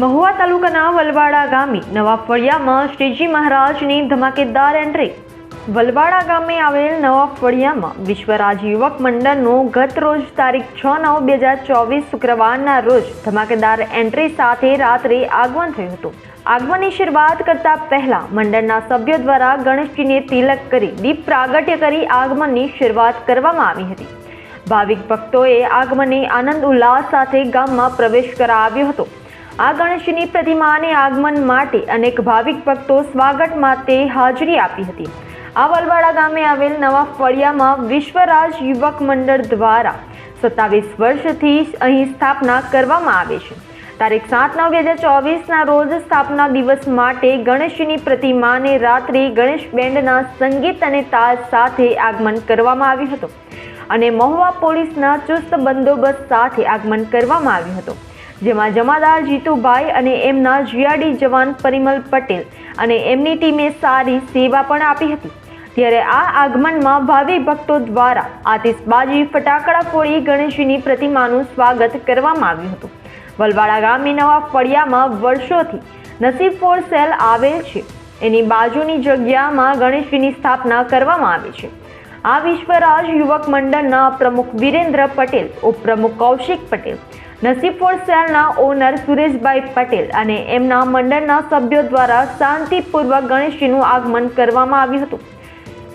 મહુવા તાલુકાના વલવાડા ગામે નવા ફળિયામાં શ્રીજી મહારાજની ધમાકેદાર એન્ટ્રી. વલવાડા ગામે આવેલ નવા ફળિયામાં વિશ્વરાજ યુવક મંડળનો ગત રોજ તારીખ છ નવ બે હજાર ચોવીસ શુક્રવારના રોજ ધમાકેદાર એન્ટ્રી સાથે રાત્રે આગમન થયું હતું. આગમનની શરૂઆત કરતા પહેલા મંડળના સભ્યો દ્વારા ગણેશજીને તિલક કરી દીપ પ્રાગટ્ય કરી આગમનની શરૂઆત કરવામાં આવી હતી. ભાવિક ભક્તોએ આગમને આનંદ ઉલ્લાસ સાથે ગામમાં પ્રવેશ કરાવ્યો હતો. આ ગણેશજીની પ્રતિમાને આગમન માટે અનેક ભાવિક ભક્તો સ્વાગત માટે હાજરી આપી હતી. આ વલવાડા ગામે આવેલ નવા ફળિયામાં વિશ્વરાજ યુવક મંડળ દ્વારા સત્તાવીસ વર્ષથી અહીં સ્થાપના કરવામાં આવે છે. તારીખ સાત નવ બે હજાર ચોવીસના રોજ સ્થાપના દિવસ માટે ગણેશજીની પ્રતિમાને રાત્રે ગણેશ બેન્ડના સંગીત અને તાલ સાથે આગમન કરવામાં આવ્યું હતું. અને મહુવા પોલીસના ચુસ્ત બંદોબસ્ત સાથે આગમન કરવામાં આવ્યું હતું. જેમાં જમાદાર જીતુભાઈ અને એમના જીઆરડી જવાન પરિમલ પટેલ અને એમની ટીમે સારી સેવા પણ આપી હતી. ત્યારે આ આગમનમાં ભાવિ ભક્તો દ્વારા આતિશબાજી ફટાકડા ફોડી ગણેશજીની પ્રતિમાનું સ્વાગત કરવામાં આવ્યું હતું. વલવાડા ગામની નવા ફળિયામાં વર્ષોથી નસીબ ફોર સેલ આવેલ છે. એની બાજુની જગ્યામાં ગણેશજીની સ્થાપના કરવામાં આવી છે. આ વિશ્વરાજ યુવક મંડળના પ્રમુખ વિરેન્દ્ર પટેલ, ઉપપ્રમુખ કૌશિક પટેલ, નસીબ ફોર સેલના ઓનર સુરેશભાઈ પટેલ અને એમના મંડળના સભ્યો દ્વારા શાંતિપૂર્વક ગણેશજીનું આગમન કરવામાં આવ્યું હતું.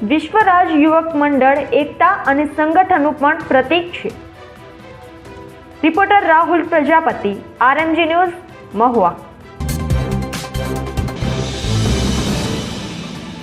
વિશ્વરાજ યુવક મંડળ, એકતા અને સંગઠનનું પણ પ્રતીક છે. Reporter Rahul Prajapati, RMG news, Mahuva.